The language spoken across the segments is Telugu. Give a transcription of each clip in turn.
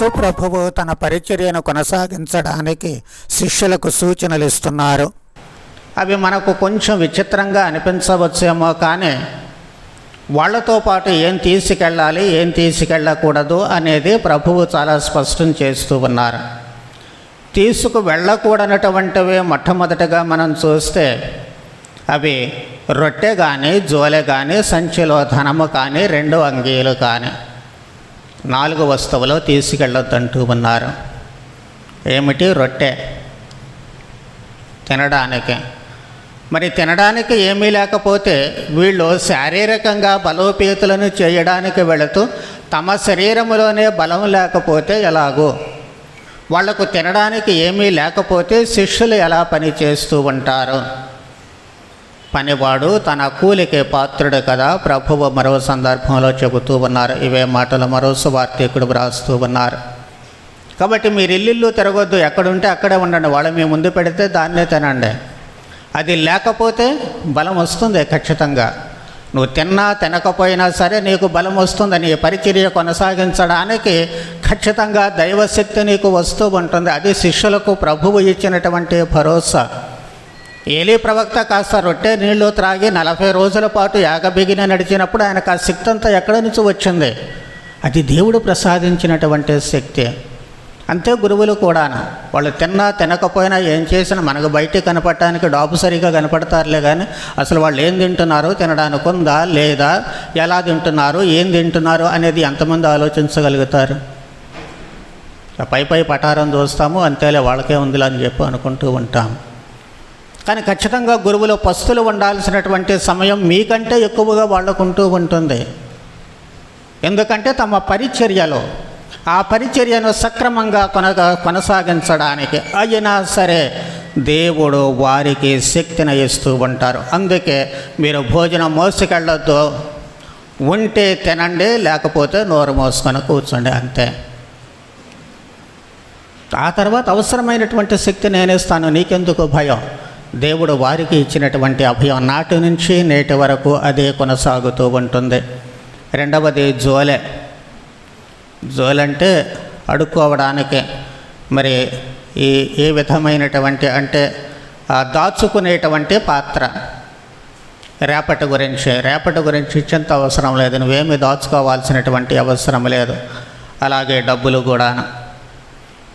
యేసు ప్రభువు తన పరిచర్యను కొనసాగించడానికి శిష్యులకు సూచనలు ఇస్తున్నారు. అవి మనకు కొంచెం విచిత్రంగా అనిపించవచ్చేమో కానీ వాళ్ళతో పాటు ఏం తీసుకెళ్ళాలి ఏం తీసుకెళ్ళకూడదు అనేది ప్రభువు చాలా స్పష్టం చేస్తూ ఉన్నారు. తీసుకు వెళ్ళకూడనటువంటివి మొట్టమొదటిగా మనం చూస్తే అవి రొట్టె కానీ జోలె కానీ సంచిలో ధనము కానీ రెండు అంగీలు కానీ. నాలుగు వస్తువులు తీసుకెళ్ళొద్దంటూ ఉన్నారు. ఏమిటి? రొట్టె. తినడానికి. మరి తినడానికి ఏమీ లేకపోతే వీళ్ళు శారీరకంగా బలోపేతులను చేయడానికి వెళుతూ తమ శరీరములోనే బలం లేకపోతే ఎలాగో? వాళ్ళకు తినడానికి ఏమీ లేకపోతే శిష్యులు ఎలా పని చేస్తూ ఉంటారు? పనివాడు తన కూలికి పాత్రుడు కదా. ప్రభువు మరో సందర్భంలో చెబుతూ ఉన్నారు. ఇవే మాటలు మరో సువార్థికుడు వ్రాస్తూ ఉన్నారు. కాబట్టి మీరు ఇల్లు తిరగొద్దు. ఎక్కడుంటే అక్కడే ఉండండి. వాళ్ళు మీ ముందు పెడితే దాన్నే తినండి. అది లేకపోతే బలం వస్తుంది ఖచ్చితంగా. నువ్వు తిన్నా తినకపోయినా సరే నీకు బలం వస్తుంది. నీ పరిచర్య కొనసాగించడానికి ఖచ్చితంగా దైవశక్తి నీకు వస్తూ ఉంటుంది. అది శిష్యులకు ప్రభువు ఇచ్చినటువంటి భరోసా. ఏలీ ప్రవక్త కాస్త రొట్టె నీళ్ళు త్రాగి నలభై రోజుల పాటు యాగబిగిన నడిచినప్పుడు ఆయనకు ఆ శక్తి అంతా ఎక్కడి నుంచి వచ్చింది? అది దేవుడు ప్రసాదించినటువంటి శక్తి. అంతే గురువులు కూడా వాళ్ళు తిన్నా తినకపోయినా ఏం చేసినా మనకు బయట కనపడటానికి డాబు సరిగా కనపడతారులే కానీ అసలు వాళ్ళు ఏం తింటున్నారు? తినడానికి ఉందా? లేదా? ఎలా తింటున్నారు? ఏం తింటున్నారు? అనేది ఎంతమంది ఆలోచించగలుగుతారు? పై పై పటారం చూస్తాము అంతేలే వాళ్ళకే ఉందిలే అని చెప్పి అనుకుంటూ ఉంటాం. కానీ ఖచ్చితంగా గురువులో పస్తులు ఉండాల్సినటువంటి సమయం మీకంటే ఎక్కువగా వాళ్ళకుంటూ ఉంటుంది. ఎందుకంటే తమ పరిచర్యలో ఆ పరిచర్యను సక్రమంగా కొనగా కొనసాగించడానికి అయినా సరే దేవుడు వారికి శక్తిని ఇస్తూ ఉంటారు. అందుకే మీరు భోజనం మోసుకెళ్ళొద్దు. ఉంటే తినండి లేకపోతే నోరు మోసుకొని కూర్చోండి అంతే. ఆ తర్వాత అవసరమైనటువంటి శక్తి నేనేస్తాను నీకెందుకు భయం? దేవుడు వారికి ఇచ్చినటువంటి అభయం నాటి నుంచి నేటి వరకు అదే కొనసాగుతూ ఉంటుంది. రెండవది జోలె. జోలంటే అడుక్కోవడానికి. మరి ఈ ఏ విధమైనటువంటి అంటే దాచుకునేటువంటి పాత్ర. రేపటి గురించి రేపటి గురించి ఇచ్చేంత అవసరం లేదు. నువ్వేమి దాచుకోవాల్సినటువంటి అవసరం లేదు. అలాగే డబ్బులు కూడా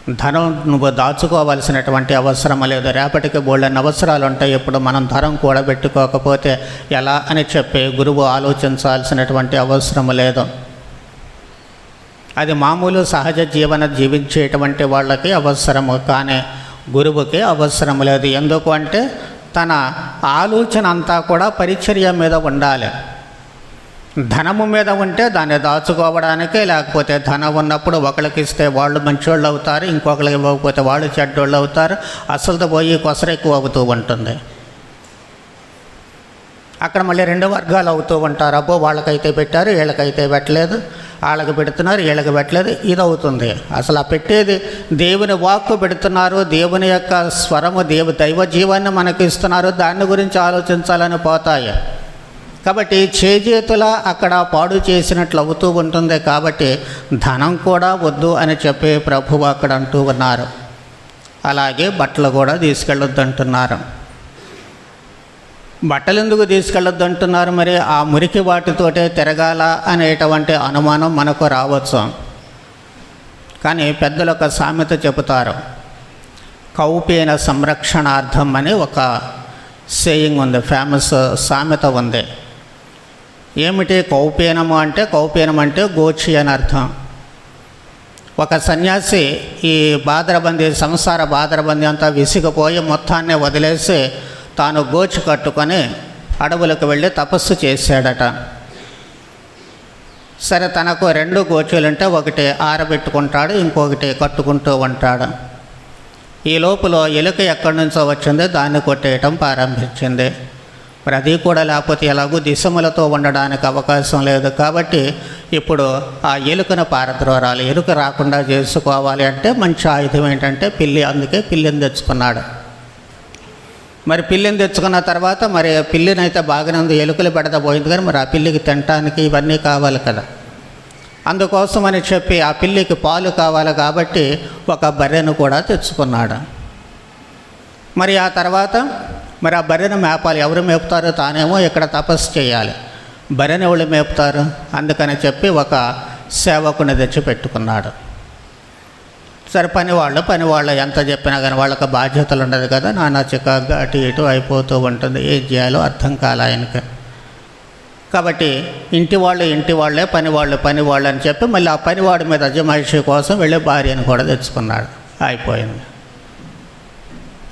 ధనం నువ్వు దాచుకోవాల్సినటువంటి అవసరం లేదు? రేపటికి బోళ్ళని అవసరాలు ఉంటాయి? ఇప్పుడు మనం ధనం కూడబెట్టుకోకపోతే ఎలా అని చెప్పి గురువు ఆలోచించాల్సినటువంటి అవసరం లేదు. అది మామూలు సహజ జీవన జీవించేటువంటి వాళ్ళకి అవసరము కానీ గురువుకి అవసరం లేదు. ఎందుకు అంటే తన ఆలోచన అంతా కూడా పరిచర్య మీద ఉండాలి. ధనము మీద ఉంటే దాన్ని దాచుకోవడానికి లేకపోతే ధనం ఉన్నప్పుడు ఒకరికి ఇస్తే వాళ్ళు మంచోళ్ళు అవుతారు ఇంకొకరికి ఇవ్వకపోతే వాళ్ళు చెడ్డోళ్ళు అవుతారు. అసలుతో పోయి కొసర ఎక్కువ అవుతూ ఉంటుంది. అక్కడ మళ్ళీ రెండు వర్గాలు అవుతూ ఉంటారు. అబ్బో వాళ్ళకైతే పెట్టారు వీళ్ళకైతే పెట్టలేదు. వాళ్ళకి పెడుతున్నారు వీళ్ళకి పెట్టలేదు. ఇది అవుతుంది. అసలు ఆ పెట్టేది దేవుని వాక్కు పెడుతున్నారు. దేవుని యొక్క స్వరము దేవు దైవ జీవాన్ని మనకి ఇస్తున్నారు. దాని గురించి ఆలోచించాలని పోతాయి. కాబట్టి చేజేతుల అక్కడ పాడు చేసినట్లు అవుతూ ఉంటుంది కాబట్టి ధనం కూడా వద్దు అని చెప్పి ప్రభువు అక్కడ అంటూ ఉన్నారు. అలాగే బట్టలు కూడా తీసుకెళ్ళొద్దు అంటున్నారు బట్టలు ఎందుకు తీసుకెళ్ళొద్దు అంటున్నారు మరి? ఆ మురికి వాటితోటే తిరగాల అనేటువంటి అనుమానం మనకు రావచ్చు. కానీ పెద్దలు ఒక సామెత చెబుతారు. కౌపీన సంరక్షణార్థం అని ఒక సేయింగ్ ఉంది ఫేమస్ సామెత ఉంది. ఏమిటి కౌపీనము అంటే కౌపీనం అంటే గోచి అని అర్థం. ఒక సన్యాసి ఈ బాదరబందీ సంసార బాదరబందీ అంతా విసిగిపోయి మొత్తాన్ని వదిలేసి తాను గోచి కట్టుకొని అడవులకు వెళ్ళి తపస్సు చేశాడట. సరే తనకు రెండు గోచులుంటే ఒకటి ఆరబెట్టుకుంటాడు ఇంకొకటి కట్టుకుంటూ ఉంటాడు. ఈ లోపల ఎలుక ఎక్కడి నుంచో వచ్చింది దాన్ని కొట్టేయటం ప్రారంభించింది. మరి అది కూడా లేకపోతే ఎలాగో దిశములతో ఉండడానికి అవకాశం లేదు. కాబట్టి ఇప్పుడు ఆ ఎలుకను పారద్రోరాలి. ఎలుక రాకుండా చేసుకోవాలి అంటే మంచి ఆయుధం ఏంటంటే పిల్లి. అందుకే పిల్లిని తెచ్చుకున్నాడు. మరి పిల్లిని తెచ్చుకున్న తర్వాత మరి పిల్లినైతే బాగానే ఉంది ఎలుకలు పెడతా పోయింది కానీ మరి ఆ పిల్లికి తినటానికి ఇవన్నీ కావాలి కదా. అందుకోసం అని చెప్పి ఆ పిల్లికి పాలు కావాలి కాబట్టి ఒక బర్రెను కూడా తెచ్చుకున్నాడు. మరి ఆ తర్వాత మరి ఆ బర్రెను మేపాలి. ఎవరు మేపుతారు తానేమో ఇక్కడ తపస్సు చేయాలి. బర్రెని ఎవరు మేపుతారు? అందుకని చెప్పి ఒక సేవకుని తెచ్చి పెట్టుకున్నాడు సరే పని వాళ్ళు పని వాళ్ళు ఎంత చెప్పినా కానీ వాళ్ళకి బాధ్యతలు ఉండదు కదా. నానా చికాగ్గా అటు ఇటు అయిపోతూ ఉంటుంది. ఏం చేయాలో అర్థం కాలే ఆయనకి. కాబట్టి ఇంటి వాళ్ళు ఇంటి వాళ్ళే పని వాళ్ళు పని వాళ్ళు అని చెప్పి మళ్ళీ ఆ పనివాడి మీద అజమాయిషి కోసం వెళ్ళి భార్యను కూడా తెచ్చుకున్నాడు. అయిపోయింది.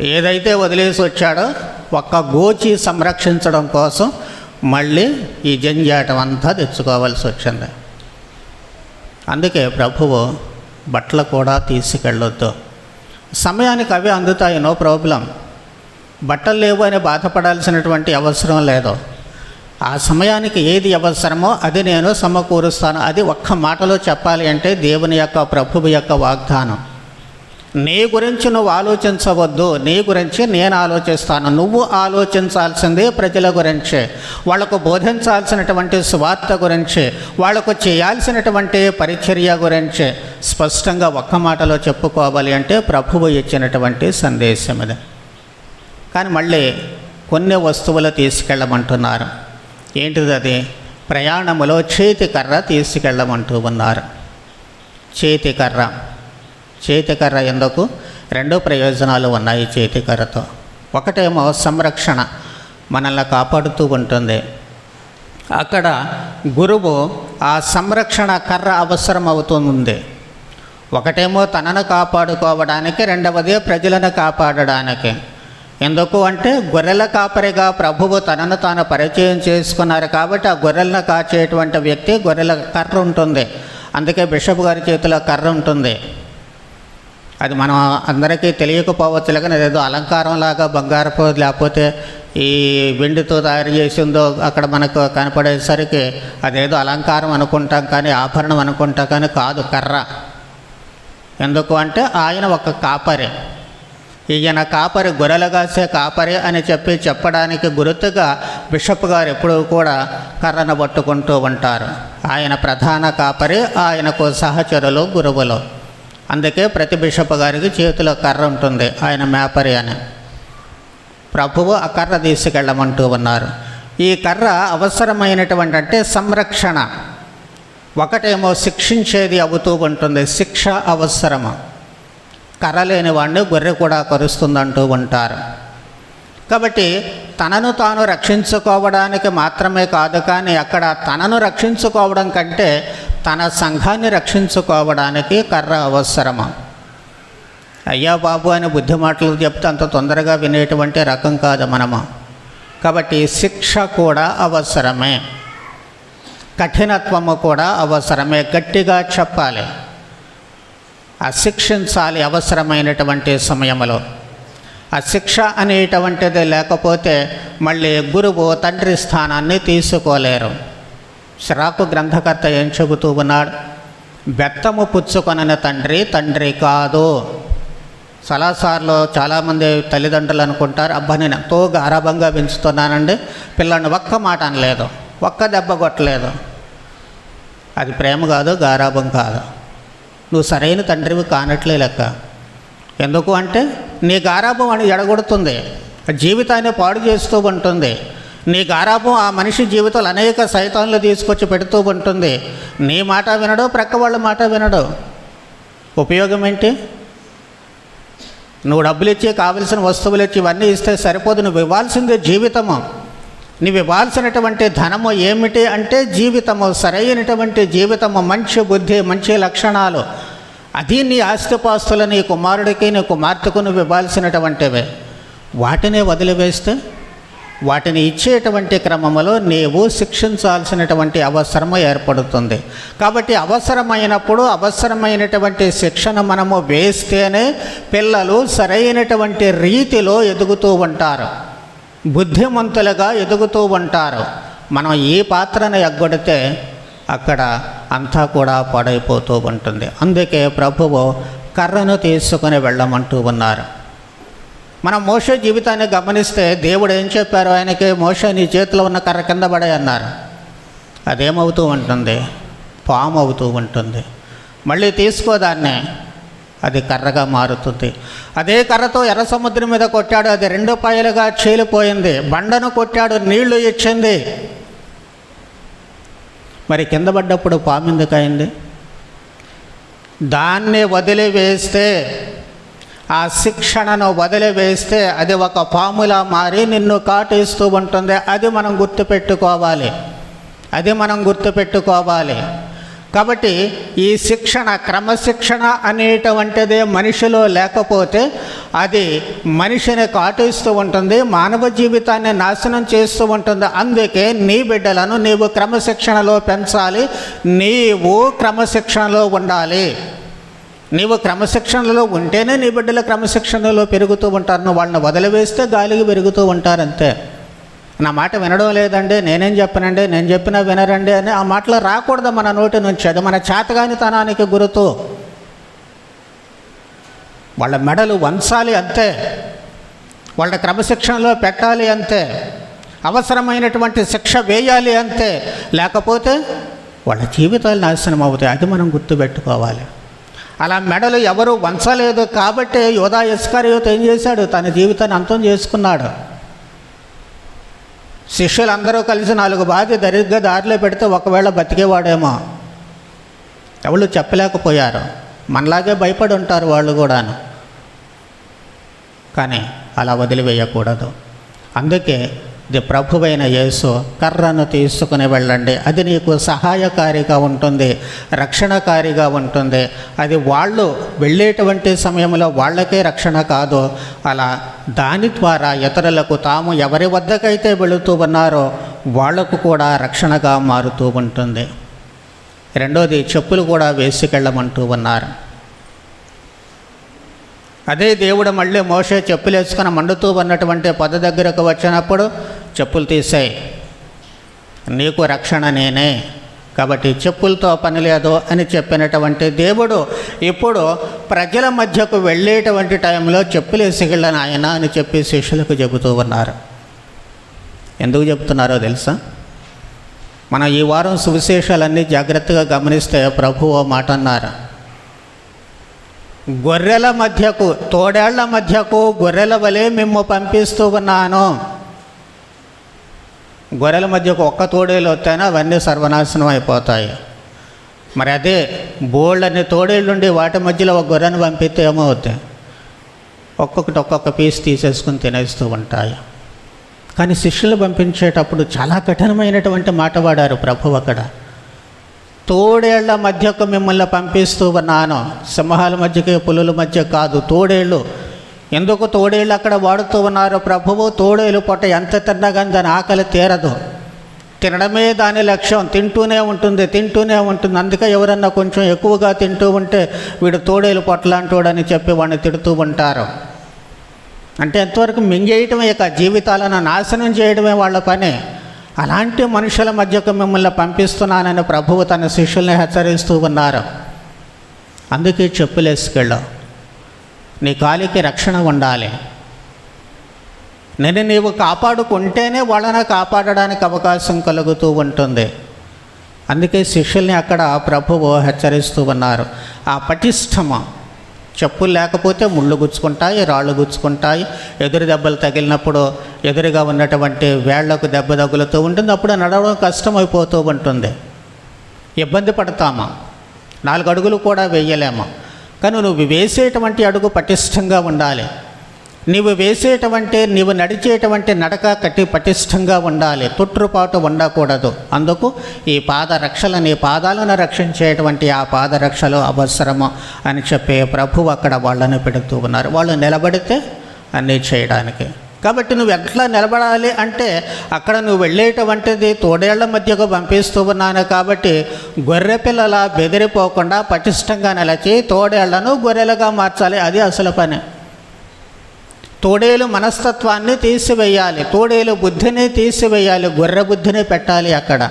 ఏదైతే వదిలేసి వచ్చాడో ఒక్క గోచి సంరక్షించడం కోసం మళ్ళీ ఈ జంజాటం అంతా తెచ్చుకోవాల్సి వచ్చింది. అందుకే ప్రభువు బట్టలు కూడా తీసుకెళ్ళొద్దు. సమయానికి అవి అందుతాయి నో ప్రాబ్లం. బట్టలు లేవు అని బాధపడాల్సినటువంటి అవసరం లేదు. ఆ సమయానికి ఏది అవసరమో అది నేను సమకూరుస్తాను. అది ఒక్క మాటలో చెప్పాలి అంటే దేవుని యొక్క ప్రభువు యొక్క వాగ్దానం. నీ గురించి నువ్వు ఆలోచించవద్దు నీ గురించి నేను ఆలోచిస్తాను. నువ్వు ఆలోచించాల్సిందే ప్రజల గురించి. వాళ్ళకు బోధించాల్సినటువంటి స్వార్థ గురించి. వాళ్ళకు చేయాల్సినటువంటి పరిచర్య గురించి. స్పష్టంగా ఒక్క మాటలో చెప్పుకోవాలి అంటే ప్రభువు ఇచ్చినటువంటి సందేశం ఇది. కానీ మళ్ళీ కొన్ని వస్తువులు తీసుకెళ్ళమంటున్నారు. ఏంటిది అది? ప్రయాణములో చేతికర్ర తీసుకెళ్ళమంటూ ఉన్నారు. చేతి కర్ర. చేతికర్ర ఎందుకు? రెండు ప్రయోజనాలు ఉన్నాయి చేతికర్రతో. ఒకటేమో సంరక్షణ మనల్ని కాపాడుతూ ఉంటుంది. అక్కడ గురువు ఆ సంరక్షణ కర్ర అవసరం అవుతుంది ఒకటేమో తనను కాపాడుకోవడానికి రెండవది ప్రజలను కాపాడడానికి. ఎందుకు అంటే గొర్రెల కాపరిగా ప్రభువు తనను తాను పరిచయం చేసుకున్నారు కాబట్టి ఆ గొర్రెలను కాచేటువంటి వ్యక్తి గొర్రెల కర్ర ఉంటుంది. అందుకే బిషప్ గారి చేతిలో కర్ర ఉంటుంది. అది మనం అందరికీ తెలియకపోవచ్చు కానీ అదేదో అలంకారం లాగా బంగారపు లేకపోతే ఈ వెండితో తయారు చేసిందో అక్కడ మనకు కనపడేసరికి అదేదో అలంకారం అనుకుంటాం కానీ ఆభరణం అనుకుంటాం కానీ కాదు కర్ర. ఎందుకు అంటే ఆయన ఒక కాపరి. ఈయన కాపరి గొర్రెలు కాసే కాపరి అని చెప్పి చెప్పడానికి గుర్తుగా బిషప్ గారు ఎప్పుడూ కూడా కర్రను పట్టుకుంటూ ఉంటారు. ఆయన ప్రధాన కాపరి ఆయనకు సహచరులు గురువులు. అందుకే ప్రతి బిషప్ గారికి చేతిలో కర్ర ఉంటుంది. ఆయన మేపరి అని. ప్రభువు ఆ కర్ర తీసుకెళ్ళమంటూ ఉన్నారు. ఈ కర్ర అవసరమైనటువంటి అంటే సంరక్షణ. ఒకటేమో శిక్షించేది అవుతూ ఉంటుంది. శిక్ష అవసరము. కర్ర లేని వాడిని గొర్రె కూడా కరుస్తుందంటూ ఉంటారు. కాబట్టి తనను తాను రక్షించుకోవడానికి మాత్రమే కాదు కానీ అక్కడ తనను రక్షించుకోవడం కంటే తన సంఘాన్ని రక్షించుకోవడానికి కర్ర అవసరమా? అయ్యా బాబు అని బుద్ధి మాటలు చెప్తే అంత తొందరగా వినేటువంటి రకం కాదు మనము. కాబట్టి శిక్ష కూడా అవసరమే. కఠినత్వము కూడా అవసరమే. గట్టిగా చెప్పాలి. ఆ శిక్షించాలి అవసరమైనటువంటి సమయంలో. ఆ శిక్ష అనేటువంటిది లేకపోతే మళ్ళీ గురువు తండ్రి స్థానాన్ని తీసుకోలేరు. శ్రాకు గ్రంథకర్త ఏం చెబుతూ ఉన్నాడు? బెత్తము పుచ్చుకొనని తండ్రి తండ్రి కాదు. చాలాసార్లు చాలామంది తల్లిదండ్రులు అనుకుంటారు అబ్బా నేను ఎంతో గారాభంగా పెంచుతున్నానండి. పిల్లని ఒక్క మాట అనలేదు ఒక్క దెబ్బ కొట్టలేదు. అది ప్రేమ కాదు గారాభం కాదు. నువ్వు సరైన తండ్రివి కానట్లే లెక్క. ఎందుకు అంటే నీ గారాభం అని ఎడగొడుతుంది. జీవితాన్ని పాడు చేస్తూ ఉంటుంది. నీ గారాభం ఆ మనిషి జీవితాలు అనేక సైతాన్లు తీసుకొచ్చి పెడుతూ ఉంటుంది. నీ మాట వినడు ప్రక్క వాళ్ళ మాట వినడు. ఉపయోగం ఏంటి? నువ్వు డబ్బులు ఇచ్చి కావలసిన వస్తువులు ఇచ్చి ఇవన్నీ ఇస్తే సరిపోదు. నువ్వు ఇవ్వాల్సిందే జీవితము. నువ్వు ఇవ్వాల్సినటువంటి ధనము ఏమిటి అంటే జీవితము. సరైనటువంటి జీవితము మంచి బుద్ధి మంచి లక్షణాలు. అది నీ ఆస్తిపాస్తులు నీ కుమారుడికి నీ కుమార్తెకు నువ్వు ఇవ్వాల్సినటువంటివే. వాటినే వదిలివేస్తే వాటిని ఇచ్చేటువంటి క్రమంలో నీవు శిక్షించాల్సినటువంటి అవసరము ఏర్పడుతుంది. కాబట్టి అవసరమైనప్పుడు అవసరమైనటువంటి శిక్షణ మనము వేస్తేనే పిల్లలు సరైనటువంటి రీతిలో ఎదుగుతూ ఉంటారు. బుద్ధిమంతులుగా ఎదుగుతూ ఉంటారు. మనం ఏ పాత్రను ఎగ్గొడితే అక్కడ అంతా కూడా పాడైపోతూ ఉంటుంది. అందుకే ప్రభువు కర్రను తీసుకుని వెళ్ళమంటూ ఉన్నారు. మనం మోష జీవితాన్ని గమనిస్తే దేవుడు ఏం చెప్పారు? ఆయనకి మోష నీ చేతిలో ఉన్న కర్ర కింద పడే అన్నారు. అదేమవుతూ ఉంటుంది? పాము అవుతూ ఉంటుంది. మళ్ళీ తీసుకోదాన్నే అది కర్రగా మారుతుంది. అదే కర్రతో ఎర్ర సముద్రం మీద కొట్టాడు. అది రెండు పాయలుగా చీలిపోయింది. బండను కొట్టాడు. నీళ్ళు ఇచ్చింది. మరి కింద పడ్డప్పుడు పాము ఎందుకు అయింది దాన్ని వదిలివేస్తే ఆ శిక్షణను వదిలివేస్తే అది ఒక పాములా మారి నిన్ను కాటేస్తూ ఉంటుంది. అది మనం గుర్తుపెట్టుకోవాలి. అది మనం గుర్తుపెట్టుకోవాలి. కాబట్టి ఈ శిక్షణ క్రమశిక్షణ అనేటువంటిది మనిషిలో లేకపోతే అది మనిషిని కాటేస్తూ ఉంటుంది మానవ జీవితాన్ని నాశనం చేస్తూ ఉంటుంది. అందుకే నీ బిడ్డలను నీవు క్రమశిక్షణలో పెంచాలి నీవు క్రమశిక్షణలో ఉండాలి. నీవు క్రమశిక్షణలో ఉంటేనే నీ బిడ్డల క్రమశిక్షణలో పెరుగుతూ ఉంటారు. వాళ్ళని వదిలివేస్తే గాలికి పెరుగుతూ ఉంటారంతే. నా మాట వినడం లేదండి నేనేం చెప్పనండి నేను చెప్పినా వినరండి అని ఆ మాటలు రాకూడదు మన నోటి నుంచి. అది మన చేతగానితనానికి గురుతూ. వాళ్ళ మెడలు వంచాలి అంతే. వాళ్ళ క్రమశిక్షణలో పెట్టాలి అంతే. అవసరమైనటువంటి శిక్ష వేయాలి అంతే. లేకపోతే వాళ్ళ జీవితాలు నాశనం అవుతాయి. అది మనం గుర్తుపెట్టుకోవాలి. అలా మెడలు ఎవరు వంచలేదు కాబట్టి యోధా ఇస్కారియోత్ ఏం చేశాడు? తన జీవితాన్ని అంతం చేసుకున్నాడు. శిష్యులందరూ కలిసి నాలుగు బాధి దరిద్ర దారిలో పెడితే ఒకవేళ బతికేవాడేమో. ఎవరు చెప్పలేకపోయారు. మనలాగే భయపడి ఉంటారు వాళ్ళు కూడాను. కానీ అలా వదిలివేయకూడదు. అందుకే ఇది ప్రభువైన యేసు. కర్రను తీసుకుని వెళ్ళండి. అది నీకు సహాయకారిగా ఉంటుంది. రక్షణకారిగా ఉంటుంది. అది వాళ్ళు వెళ్ళేటువంటి సమయంలో వాళ్ళకే రక్షణ కాదు. అలా దాని ద్వారా ఇతరులకు తాము ఎవరి వద్దకైతే వెళుతూ ఉన్నారో వాళ్ళకు కూడా రక్షణగా మారుతూ ఉంటుంది. రెండోది చెప్పులు కూడా వేసుకెళ్ళమంటూ ఉన్నారు. అదే దేవుడు మళ్ళీ మోసే చెప్పులు వేసుకుని మండుతూ ఉన్నటువంటి పద దగ్గరకు వచ్చినప్పుడు చెప్పులు తీసాయి. నీకు రక్షణ నేనే. కాబట్టి చెప్పులతో పని లేదు అని చెప్పినటువంటి దేవుడు ఇప్పుడు ప్రజల మధ్యకు వెళ్ళేటువంటి టైంలో చెప్పులు వేసుకెళ్ళని ఆయన అని చెప్పి శిష్యులకు చెబుతూ ఉన్నారు. ఎందుకు చెప్తున్నారో తెలుసా? మన ఈ వారం సువిశేషాలన్నీ జాగ్రత్తగా గమనిస్తే ప్రభువు మాట అన్నారు గొర్రెల మధ్యకు తోడేళ్ళ మధ్యకు గొర్రెల వలె మిమ్ము పంపిస్తూ ఉన్నాను. గొర్రెల మధ్యకు ఒక్క తోడేలు వస్తేనే అవన్నీ సర్వనాశనం అయిపోతాయి. మరి అదే బోళ్ళని తోడేళ్ళుండి వాటి మధ్యలో ఒక గొర్రెను పంపిస్తే ఏమవుతాయి ఒక్కొక్కటి ఒక్కొక్క పీస్ తీసేసుకుని తినేస్తూ ఉంటాయి. కానీ శిష్యులు పంపించేటప్పుడు చాలా కఠినమైనటువంటి మాట వాడారు ప్రభు అక్కడ. తోడేళ్ళ మధ్యకు మిమ్మల్ని పంపిస్తూ ఉన్నాను. సింహాల మధ్యకి పులుల మధ్య కాదు తోడేళ్ళు ఎందుకు తోడేళ్ళు అక్కడ వాడుతూ ఉన్నారు? ప్రభువు తోడేలు పొట్ట ఎంత తిన్నా కానీ దాని ఆకలి తీరదు. తినడమే దాని లక్ష్యం. తింటూనే ఉంటుంది తింటూనే ఉంటుంది. అందుకే ఎవరన్నా కొంచెం ఎక్కువగా తింటూ ఉంటే వీడు తోడేలు పొట్టలాంటోడని చెప్పి వాడిని తిడుతూ ఉంటారు. అంటే ఎంతవరకు మింగేయటమే ఇక జీవితాలను నాశనం చేయడమే వాళ్ళ పని. అలాంటి మనుషుల మధ్యకు మిమ్మల్ని పంపిస్తున్నానని ప్రభువు తన శిష్యుల్ని హెచ్చరిస్తూ ఉన్నారు. అందుకే చెప్పులేసుకెళ్ళు నీ కాలికి రక్షణ ఉండాలి. నేను నీవు కాపాడుకుంటేనే వాళ్ళని కాపాడడానికి అవకాశం కలుగుతూ ఉంటుంది. అందుకే శిష్యుల్ని అక్కడ ప్రభువు హెచ్చరిస్తూ ఉన్నారు. ఆ పటిష్టము చెప్పులు లేకపోతే ముళ్ళు గుచ్చుకుంటాయి రాళ్ళు గుచ్చుకుంటాయి. ఎదురు దెబ్బలు తగిలినప్పుడు ఎదురుగా ఉన్నటువంటి వేళ్ళకు దెబ్బ తగులుతూ ఉంటుంది. అప్పుడు నడవడం కష్టమైపోతూ ఉంటుంది. ఇబ్బంది పడతామా? నాలుగు అడుగులు కూడా వేయలేము? కానీ నువ్వు వేసేటువంటి అడుగు పటిష్టంగా ఉండాలి. నీవు వేసేటువంటి నీవు నడిచేటువంటి నడక కట్టి పటిష్టంగా ఉండాలి. తొట్టుపాటు ఉండకూడదు. అందుకు ఈ పాదరక్షలు నీ పాదాలను రక్షించేటువంటి ఆ పాదరక్షలు అవసరము అని చెప్పే ప్రభు అక్కడ వాళ్ళని పెడుతూ ఉన్నారు. వాళ్ళు నిలబడితే అన్నీ చేయడానికి. కాబట్టి నువ్వు ఎట్లా నిలబడాలి అంటే అక్కడ నువ్వు వెళ్ళేటువంటిది తోడేళ్ళ మధ్యకు పంపిస్తూ ఉన్నాను కాబట్టి గొర్రె పిల్లల బెదిరిపోకుండా పటిష్టంగా నిలచి తోడేళ్ళను గొర్రెలుగా మార్చాలి. అది అసలు పని. తోడేలు మనస్తత్వాన్ని తీసివేయాలి తోడేలు బుద్ధిని తీసివేయాలి గొర్రె బుద్ధిని పెట్టాలి అక్కడ.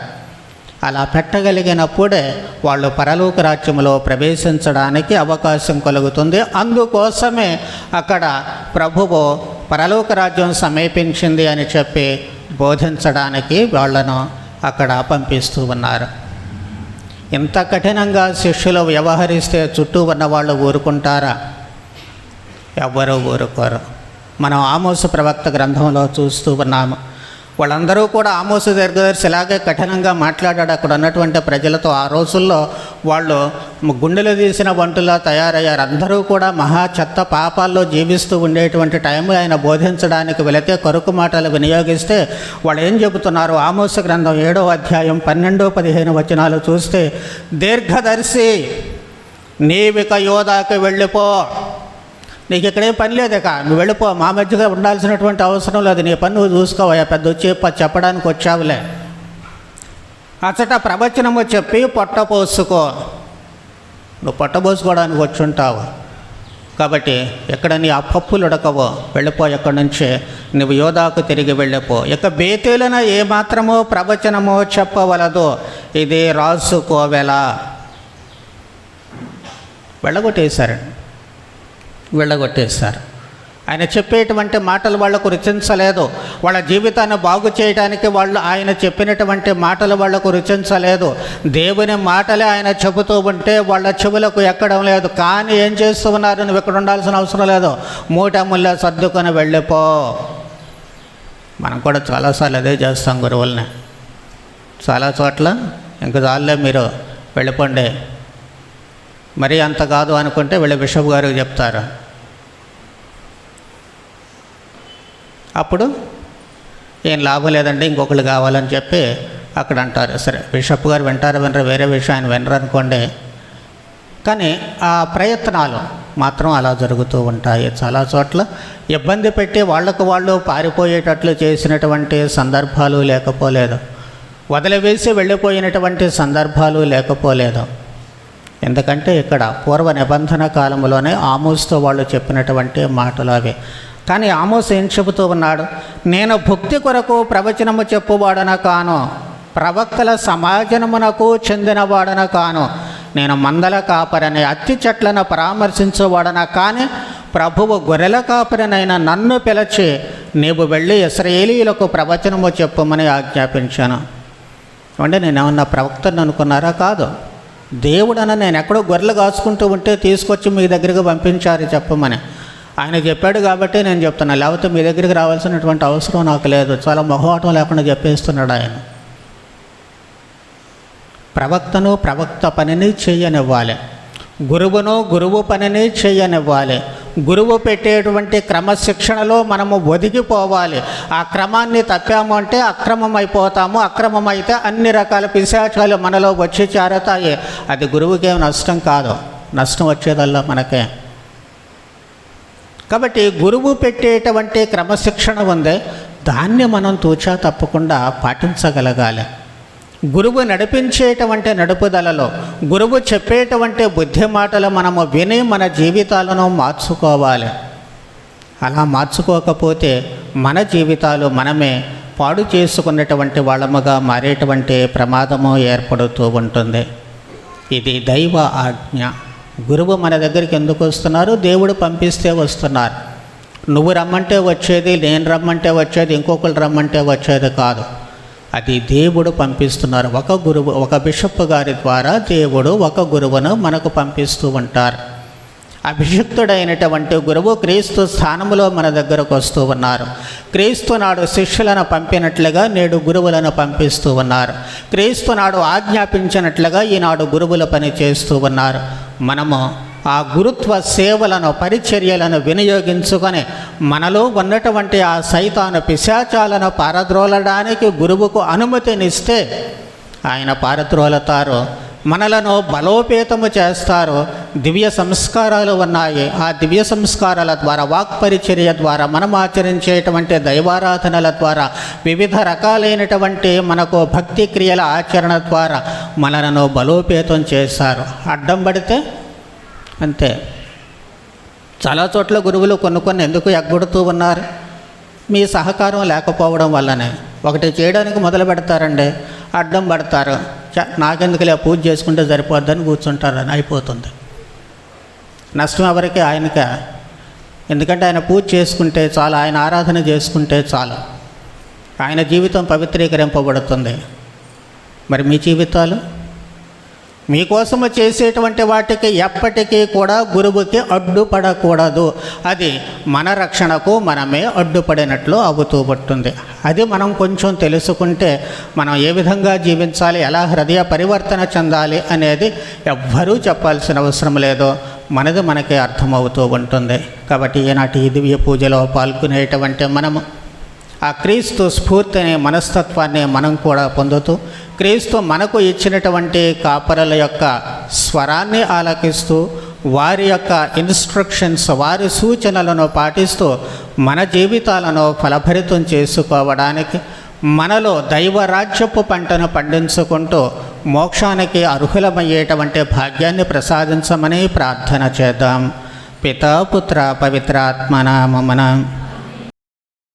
అలా పెట్టగలిగినప్పుడే వాళ్ళు పరలోక రాజ్యంలో ప్రవేశించడానికి అవకాశం కలుగుతుంది. అందుకోసమే అక్కడ ప్రభువు పరలోక రాజ్యం సమీపించింది అని చెప్పి బోధించడానికి వాళ్ళను అక్కడ పంపిస్తూ ఉన్నారు. ఇంత కఠినంగా శిష్యులు వ్యవహరిస్తే చుట్టూ ఉన్న వాళ్ళు ఊరుకుంటారా? ఎవ్వరూ ఊరుకోరు. మనం ఆమోసు ప్రవక్త గ్రంథంలో చూస్తూ ఉన్నాము. వాళ్ళందరూ కూడా ఆమోసు దీర్ఘదర్శి ఇలాగే కఠినంగా మాట్లాడాడు. అక్కడ ఉన్నటువంటి ప్రజలతో ఆ రోజుల్లో వాళ్ళు గుండెలు తీసిన వంటలా తయారయ్యారు. అందరూ కూడా మహా చెత్త పాపాల్లో జీవిస్తూ ఉండేటువంటి టైం ఆయన బోధించడానికి వెళితే కొరకు మాటలు వినియోగిస్తే వాళ్ళు ఏం చెబుతున్నారు? ఆమోస గ్రంథం ఏడో అధ్యాయం పన్నెండో పదిహేను వచనాలు చూస్తే దీర్ఘదర్శి నీవిక యోధాకి వెళ్ళిపో. నీకు ఇక్కడేం పని లేదు ఇక నువ్వు వెళ్ళిపో. మా మధ్యగా ఉండాల్సినటువంటి అవసరం లేదు. నీ పని నువ్వు చూసుకోవా పెద్ద వచ్చి చెప్పడానికి వచ్చావులే. అచ్చట ప్రవచనము చెప్పి పొట్ట పోసుకో. నువ్వు పొట్ట పోసుకోవడానికి కాబట్టి ఎక్కడ నీ అప్పప్పులు ఉడకవో వెళ్ళిపో ఎక్కడి నుంచి. నువ్వు యోధాకు తిరిగి వెళ్ళిపో. ఇక బేతేలన ఏమాత్రమో ప్రవచనమో చెప్పవలదు. ఇది రాసుకోవెలా? వెళ్ళగొట్టేశారండి. వెళ్ళగొట్టేశారు ఆయన చెప్పేటువంటి మాటలు వాళ్ళకు రుచించలేదు. వాళ్ళ జీవితాన్ని బాగు చేయడానికి వాళ్ళు ఆయన చెప్పినటువంటి మాటలు వాళ్ళకు రుచించలేదు. దేవుని మాటలే ఆయన చెబుతూ ఉంటే వాళ్ళ చెవులకు ఎక్కడం లేదు. కానీ ఏం చేస్తూ ఉన్నారు? నువ్వు ఇక్కడ ఉండాల్సిన అవసరం లేదు. మూట సర్దుకొని వెళ్ళిపో. మనం కూడా చాలాసార్లు అదే చేస్తాం గురువుల్ని. చాలా చోట్ల ఇంక చాలే మీరు వెళ్ళిపోండి. మరీ అంత కాదు అనుకుంటే వీళ్ళ బిషప్ గారికి చెప్తారు. అప్పుడు ఏం లాభం లేదండి ఇంకొకళ్ళు కావాలని చెప్పి అక్కడ అంటారు. సరే బిషప్ గారు వింటారు వినరు వేరే విషయం ఆయన వినరు అనుకోండి. కానీ ఆ ప్రయత్నాలు మాత్రం అలా జరుగుతూ ఉంటాయి. చాలా చోట్ల ఇబ్బంది పెట్టి వాళ్ళకు వాళ్ళు పారిపోయేటట్లు చేసినటువంటి సందర్భాలు లేకపోలేదు. వదిలివేసి వెళ్ళిపోయినటువంటి సందర్భాలు లేకపోలేదు. ఎందుకంటే ఇక్కడ పూర్వ నిబంధన కాలంలోనే ఆమోస్తో వాళ్ళు చెప్పినటువంటి మాటలు అవి. కానీ ఆమోస్ ఏం చెబుతూ ఉన్నాడు? నేను భక్తి కొరకు ప్రవచనము చెప్పువాడన కాను ప్రవక్తల సమాజనమునకు చెందినవాడన కాను. నేను మందల కాపరని అత్తి చెట్లను పరామర్శించేవాడన కానీ ప్రభువు గొర్రెల కాపరినైనా నన్ను పిలిచి నీవు వెళ్ళి ఇస్రాయేలీలకు ప్రవచనము చెప్పుమని ఆజ్ఞాపించాను. అంటే నేనేమన్నా ప్రవక్తను అనుకున్నారా? కాదు. దేవుడన నేను ఎక్కడో గొర్రెలు కాచుకుంటూ ఉంటే తీసుకొచ్చి మీ దగ్గరకు పంపించారు చెప్పమని. ఆయన చెప్పాడు కాబట్టి నేను చెప్తున్నా. లేకపోతే మీ దగ్గరికి రావాల్సినటువంటి అవసరం నాకు లేదు. చాలా మొహవాటం లేకుండా చెప్పేస్తున్నాడు ఆయన. ప్రవక్తను ప్రవక్త పనిని చేయనివ్వాలి. గురువును గురువు పనిని చేయనివ్వాలి. గురువు పెట్టేటువంటి క్రమశిక్షణలో మనము ఒదిగిపోవాలి. ఆ క్రమాన్ని తప్పాము అంటే అక్రమం అయిపోతాము అక్రమం అయితే అన్ని రకాల పిశాచాలు మనలో వచ్చి చేరతాయి. అది గురువుకేం నష్టం కాదు. నష్టం వచ్చేదల్లా మనకే. కాబట్టి గురువు పెట్టేటువంటి క్రమశిక్షణ ఉందే. దాన్ని మనం తూచా తప్పకుండా పాటించగలగాలి. గురువు నడిపించేటువంటి నడుపుదలలో. గురువు చెప్పేటువంటి బుద్ధి మాటలు మనము విని మన జీవితాలను మార్చుకోవాలి. అలా మార్చుకోకపోతే మన జీవితాలు మనమే పాడు చేసుకున్నటువంటి వాళ్ళముగా మారేటువంటి ప్రమాదము ఏర్పడుతూ ఉంటుంది. ఇది దైవ ఆజ్ఞ. గురువు మన దగ్గరికి ఎందుకు వస్తున్నారు? దేవుడు పంపిస్తే వస్తున్నారు. నువ్వు రమ్మంటే వచ్చేది నేను రమ్మంటే వచ్చేది ఇంకొకరు రమ్మంటే వచ్చేది కాదు. అది దేవుడు పంపిస్తున్నారు. ఒక గురువు ఒక బిషప్ గారి ద్వారా దేవుడు ఒక గురువును మనకు పంపిస్తూ ఉంటారు. అభిషిక్తుడైనటువంటి గురువు క్రీస్తు స్థానములో మన దగ్గరకు వస్తూ ఉన్నారు. క్రీస్తు నాడు శిష్యులను పంపినట్లుగా నేడు గురువులను పంపిస్తూ ఉన్నారు. క్రీస్తు నాడు ఆజ్ఞాపించినట్లుగా ఈనాడు గురువుల పని చేస్తూ ఉన్నారు. మనము ఆ గురుత్వ సేవలను పరిచర్యలను వినియోగించుకొని మనలో ఉన్నటువంటి ఆ సైతాను పిశాచాలను పారద్రోలడానికి గురువుకు అనుమతినిస్తే ఆయన పారద్రోలతారు. మనలను బలోపేతము చేస్తారు దివ్య సంస్కారాలు ఉన్నాయి. ఆ దివ్య సంస్కారాల ద్వారా వాక్పరిచర్య ద్వారా మనం ఆచరించేటువంటి దైవారాధనల ద్వారా వివిధ రకాలైనటువంటి మనకు భక్తి క్రియల ఆచరణ ద్వారా మనలను బలోపేతం చేస్తారు. అడ్డం పడితే అంతే. చాలా చోట్ల గురువులు కొన్ని కొన్ని ఎందుకు ఎగ్గొడుతూ ఉన్నారు? మీ సహకారం లేకపోవడం వల్లనే. ఒకటి చేయడానికి మొదలు పెడతారండి. అడ్డం పడతారు. నాకెందుకులే పూజ చేసుకుంటే సరిపోద్దని కూర్చుంటారని అయిపోతుంది. నష్టం ఎవరికి? ఆయనకే? ఎందుకంటే ఆయన పూజ చేసుకుంటే చాలు ఆయన ఆరాధన చేసుకుంటే చాలు. ఆయన జీవితం పవిత్రీకరింపబడుతుంది. మరి మీ జీవితాలు? మీకోసము చేసేటువంటి వాటికి ఎప్పటికీ కూడా గురువుకి అడ్డుపడకూడదు. అది మన రక్షణకు మనమే అడ్డుపడినట్లు అవుతూ పడుతుంది అది మనం కొంచెం తెలుసుకుంటే మనం ఏ విధంగా జీవించాలి ఎలా హృదయ పరివర్తన చెందాలి అనేది ఎవ్వరూ చెప్పాల్సిన అవసరం లేదు. మనది మనకి అర్థమవుతూ ఉంటుంది. కాబట్టి ఈనాటి దివ్య పూజలో పాల్గొనేటువంటి మనము ఆ క్రీస్తు స్ఫూర్తిని మనస్తత్వాన్ని మనం కూడా పొందుతూ క్రీస్తు మనకు ఇచ్చినటువంటి కాపరల యొక్క స్వరాన్ని ఆలకిస్తూ వారి యొక్క ఇన్స్ట్రక్షన్స్ వారి సూచనలను పాటిస్తూ మన జీవితాలను ఫలభరితం చేసుకోవడానికి మనలో దైవరాజ్యపు పంటను పండించుకుంటూ మోక్షానికి అర్హులమయ్యేటువంటి భాగ్యాన్ని ప్రసాదించమని ప్రార్థన చేద్దాం. పితా పుత్ర పవిత్రాత్మనామన